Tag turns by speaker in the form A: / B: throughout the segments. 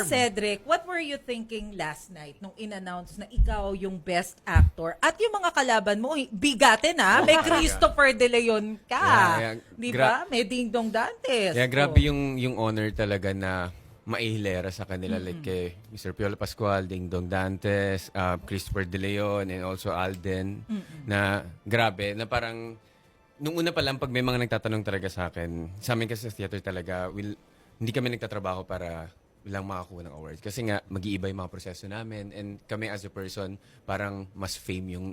A: Ikaw, Cedric, what were you thinking last night nung in-announce na ikaw yung best actor? At yung mga kalaban mo, bigatin ha? May Christopher De Leon ka.
B: Yeah, yeah.
A: Di ba? May Ding Dong Dantes.
B: Yeah, grabe
A: Oh.
B: yung yung honor talaga na maihilera sa kanila like kay Mr. Piolo Pascual, Ding Dong Dantes, uh, Christopher De Leon, and also Alden na grabe na parang nung una pa lang pag may mga nagtatanong talaga sa akin, sa amin kasi sa theater talaga, will, hindi kami nagtatrabaho para lang makakuha ng awards. Kasi nga, mag-iiba yung mga proseso namin and kami as a person, parang mas fame yung,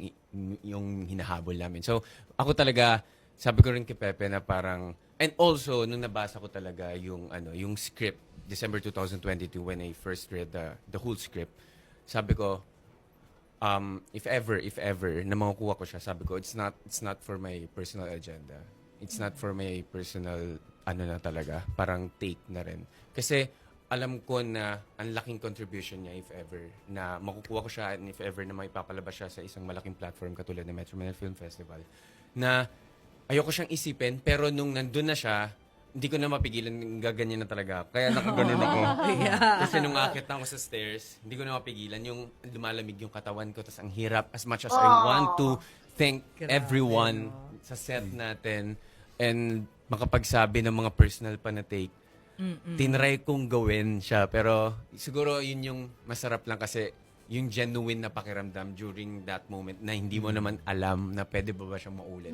B: yung hinahabol namin. So, ako talaga, sabi ko rin kay Pepe na parang, and also, nung nabasa ko talaga yung, ano, yung script, December 2022, when I first read the, the whole script, sabi ko, um, if ever, if ever, na makukuha ko siya, sabi ko, it's not, it's not for my personal agenda. It's not for my personal, ano na talaga, parang take na rin. Kasi, alam ko na ang laking contribution niya if ever na makukuha ko siya and if ever na may papalabas siya sa isang malaking platform katulad ng Metro Manila Film Festival na ayoko siyang isipin pero nung nandun na siya hindi ko na mapigilan gaganyan na talaga. Kaya nakaganon ako. Kasi nung akit na ako sa stairs hindi ko na mapigilan yung lumalamig yung katawan ko tapos ang hirap as much as I want to thank everyone sa set natin and makapagsabi ng mga personal pa na take tinry kong gawin siya. Pero siguro yun yung masarap lang kasi yung genuine na pakiramdam during that moment na hindi mo naman alam na pwede ba ba siyang maulit.